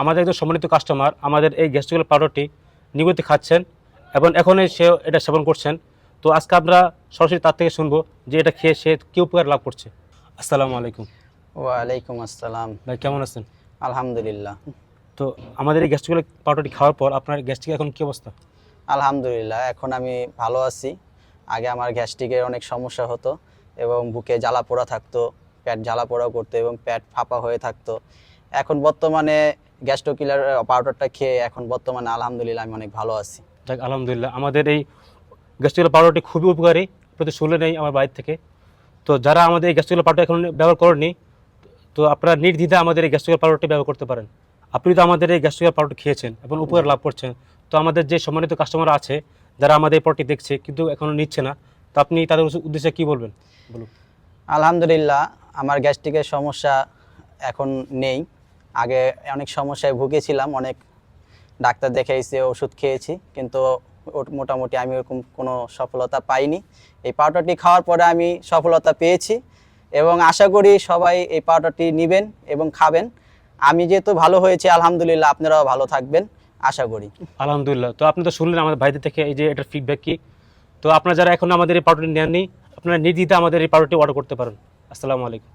আমাদের একজন সম্মানিত কাস্টমার আমাদের এই গ্যাস্ট্রিকুলার পাউডারটি নিয়মিত খাচ্ছেন এবং এখনই সে এটা সেবন করছেন। তো আজকে আমরা সরাসরি তার থেকে শুনব যে এটা খেয়ে সে কী উপকার লাভ করছে। আসসালামু আলাইকুম। ওয়ালাইকুম আসসালাম। ভাই কেমন আছেন? আলহামদুলিল্লাহ। তো আমাদের এই গ্যাস্ট্রিকুলার পাউডারটি খাওয়ার পর আপনার গ্যাস্ট্রিক এখন কী অবস্থা? আলহামদুলিল্লাহ এখন আমি ভালো আছি। আগে আমার গ্যাস্ট্রিকের অনেক সমস্যা হতো এবং বুকে জ্বালা পোড়া থাকতো পেট জ্বালা পোড়া করতো এবং পেট ফাঁপা হয়ে থাকতো। এখন বর্তমানে গ্যাস্ট্রো কিলার পাউডারটা খেয়ে এখন বর্তমানে আলহামদুলিল্লাহ আমি অনেক ভালো আছি। যাক আলহামদুলিল্লাহ। আমাদের এই গ্যাস্ট্রিকুলার পাউডারটি খুবই উপকারী প্রতি শুনলে নেই আমার বাড়ির থেকে। তো যারা আমাদের এই গ্যাস্ট্রিকুলার পাউডার এখন ব্যবহার করেননি তো আপনারা নির্দ্বিধা আমাদের এই গ্যাস্ট্রিকুলার পাউডারটি ব্যবহার করতে পারেন। আপনি তো আমাদের এই গ্যাস্ট্রিকুলার পাউডার খেয়েছেন এবং উপকার লাভ করছেন। তো আমাদের যে সম্মানিত কাস্টমার আছে যারা আমাদের এই প্রোডাক্টটি দেখছে কিন্তু এখনও নিচ্ছে না তো আপনি তাদের উদ্দেশ্যে কী বলবেন? বলুন। আলহামদুলিল্লাহ আমার গ্যাস্ট্রিকের সমস্যা এখন নেই। আগে অনেক সমস্যায় ভুগেছিলাম, অনেক ডাক্তার দেখাইছে, ওষুধ খেয়েছি, কিন্তু মোটামুটি আমি ওরকম কোনো সফলতা পাইনি। এই পাউডারটি খাওয়ার পরে আমি সফলতা পেয়েছি এবং আশা করি সবাই এই পাউডারটি নেবেন এবং খাবেন। আমি যেহেতু ভালো হয়েছে, আলহামদুলিল্লাহ আপনারাও ভালো থাকবেন, আশা করি। আলহামদুলিল্লাহ। তো আপনি তো শুনলেন আমাদের ভাইদের থেকে এই যে এটার ফিডব্যাক কি? তো আপনারা যারা এখন আমাদের এই পাউডারটি নেননি, আপনারা নির্দ্বিধা আমাদের এই পাউডারটি অর্ডার করতে পারেন। আসসালামু আলাইকুম।